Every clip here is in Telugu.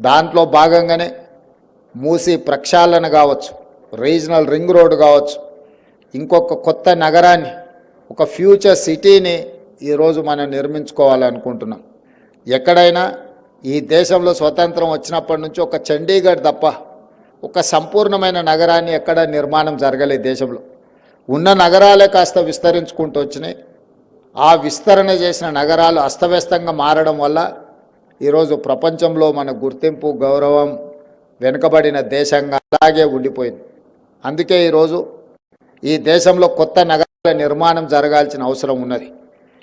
దాంట్లో భాగంగానే మూసి ప్రక్షాళన కావచ్చు రీజనల్ రింగ్ రోడ్ కావచ్చు ఇంకొక కొత్త నగరాన్ని ఒక ఫ్యూచర్ సిటీని ఈరోజు మనం నిర్మించుకోవాలనుకుంటున్నాం. ఎక్కడైనా ఈ దేశంలో స్వతంత్రం వచ్చినప్పటి నుంచి ఒక చండీగఢ్ తప్ప ఒక సంపూర్ణమైన నగరాన్ని ఎక్కడ నిర్మాణం జరగలేదు దేశంలో. ఉన్న నగరాలే కాస్త విస్తరించుకుంటూ వచ్చినాయి. ఆ విస్తరణ చేసిన నగరాలు అస్తవ్యస్తంగా మారడం వల్ల ఈరోజు ప్రపంచంలో మన గుర్తింపు గౌరవం వెనుకబడిన దేశంగా అలాగే ఉండిపోయింది. అందుకే ఈరోజు ఈ దేశంలో కొత్త నగరాల నిర్మాణం జరగాల్సిన అవసరం ఉన్నది.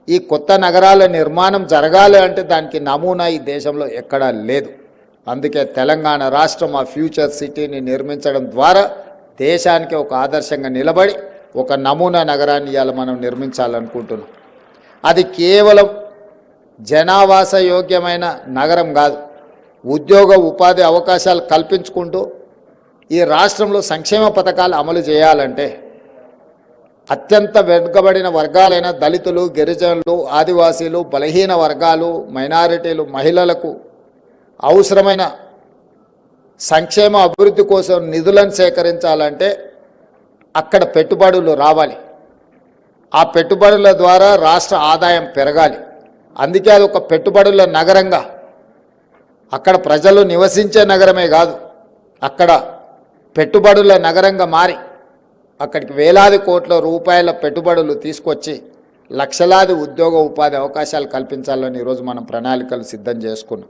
ఈ కొత్త నగరాల నిర్మాణం జరగాలి అంటే దానికి నమూనా ఈ దేశంలో ఎక్కడా లేదు. అందుకే తెలంగాణ రాష్ట్రం ఆ ఫ్యూచర్ సిటీని నిర్మించడం ద్వారా దేశానికి ఒక ఆదర్శంగా నిలబడి ఒక నమూనా నగరాన్ని ఇవాళ మనం నిర్మించాలనుకుంటున్నాం. అది కేవలం జనావాస యోగ్యమైన నగరం కాదు. ఉద్యోగ ఉపాధి అవకాశాలు కల్పించుకుంటూ ఈ రాష్ట్రంలో సంక్షేమ పథకాలు అమలు చేయాలంటే అత్యంత వెనుకబడిన వర్గాలైన దళితులు గిరిజనులు ఆదివాసీలు బలహీన వర్గాలు మైనారిటీలు మహిళలకు అవసరమైన సంక్షేమ అభివృద్ధి కోసం నిధులను సేకరించాలంటే అక్కడ పెట్టుబడులు రావాలి. ఆ పెట్టుబడుల ద్వారా రాష్ట్ర ఆదాయం పెరగాలి. అందుకే అది ఒక పెట్టుబడుల నగరంగా. అక్కడ ప్రజలు నివసించే నగరమే కాదు. అక్కడ పెట్టుబడుల నగరంగా మారి అక్కడికి వేలాది కోట్ల రూపాయల పెట్టుబడులు తీసుకొచ్చి లక్షలాది ఉద్యోగ ఉపాధి అవకాశాలు కల్పించాలని ఈరోజు మనం ప్రణాళికలు సిద్ధం చేసుకున్నాం.